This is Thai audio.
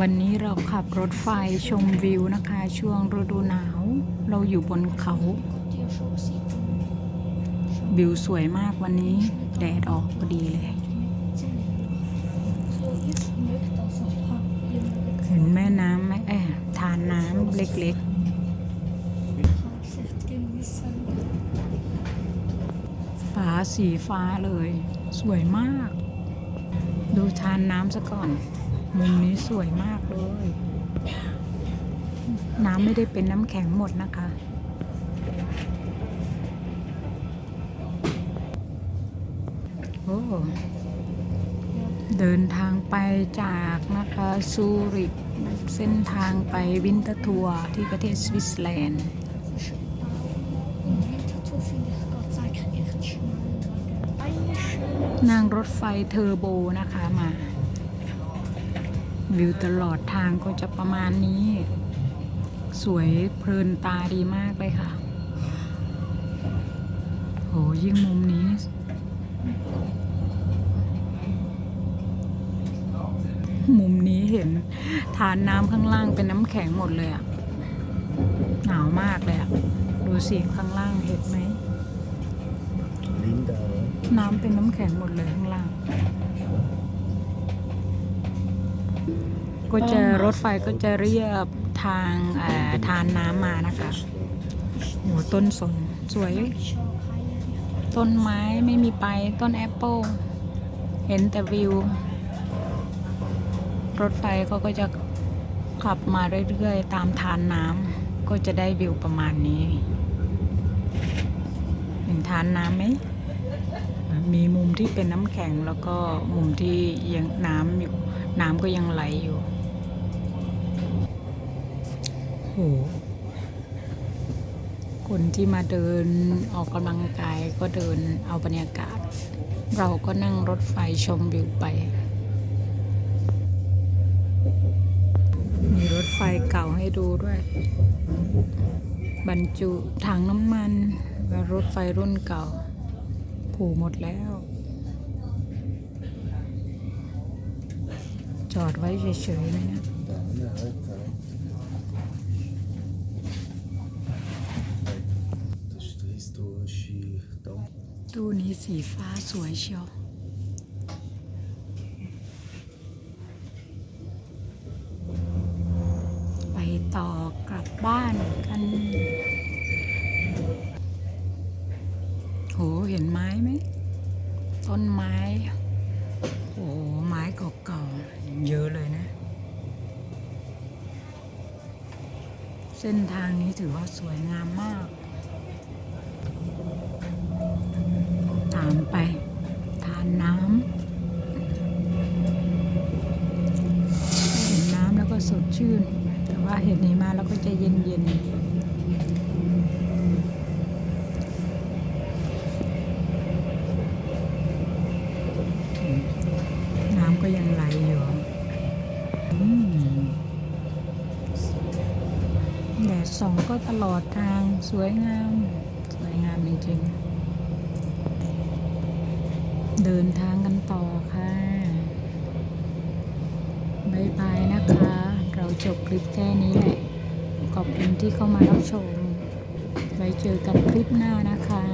วันนี้เราขับรถไฟชมวิวนะคะ ช่วงฤดูหนาว เราอยู่บนเขา วิวสวยมากวันนี้ แดดออกพอดีเลย เห็นแม่น้ำไหมแอบทานน้ำเล็กๆ ฟ้าสีฟ้าเลย สวยมาก ดูทานน้ำซะก่อน มุมนี้สวยมากเลย น้ำไม่ได้เป็นน้ำแข็งหมดนะคะ โอ้เดินทางไปจากนะคะซูริกเส้นทางไปวินเตอร์ทัวร์ที่ประเทศสวิตเซอร์แลนด์นางรถไฟเทอร์โบนะคะมา วิวตลอดทางก็จะประมาณนี้ สวยเพลินตาดีมากเลยค่ะ โหยิ่งมุมนี้ มุมนี้เห็นทานน้ำข้างล่างเป็นน้ำแข็งหมดเลยอะหนาวมากเลยอะดูสิข้างล่างเห็นไหม Linda, น้ำเป็นน้ำแข็งหมดเลยข้างล่าง ก็จะรถไฟก็จะเรียบทางทานน้ำมานะคะโหต้นสนสวย ต้นไม้ไม่มีไปต้นแอปเปิลเห็นแต่วิว รถไฟเขาก็จะขับมาเรื่อยๆ ตามทานน้ำก็จะได้วิวประมาณนี้ เห็นทานน้ำไหมมีมุมที่เป็นน้ำแข็งแล้วก็มุมที่ยังน้ำอยู่น้ำก็ยังไหลอยู่ โห คนที่มาเดินออกกำลังกายก็เดินเอาบรรยากาศ เราก็นั่งรถไฟชมวิวไป มีรถไฟเก่าให้ดูด้วย บรรจุถังน้ำมันและรถไฟรุ่นเก่า ผูหมดแล้ว จอดไว้เฉยๆเลยนะ da, ne, Alter. ตู้นี้สีฟ้าสวยเชียวไปต่อกลับบ้านกัน โห เห็นไม้ไหม ต้นไม้โอ้ไม้เก่าๆ เยอะเลยนะ เส้นทางนี้ถือว่าสวยงามมาก ตามไป ทานน้ำเห็นน้ำแล้วก็สดชื่น แต่ว่าเห็นนี้มาแล้วก็จะเย็นเย็นๆน้ำก็ยังไหลอยู่แดดส่องก็ตลอดทางสวยงาม สวยงามจริงๆ เดินทางกันต่อค่ะบายบายนะคะ เราจบคลิปแค่นี้แหละ ขอบคุณที่เข้ามารับชม ไว้เจอกันคลิปหน้านะคะ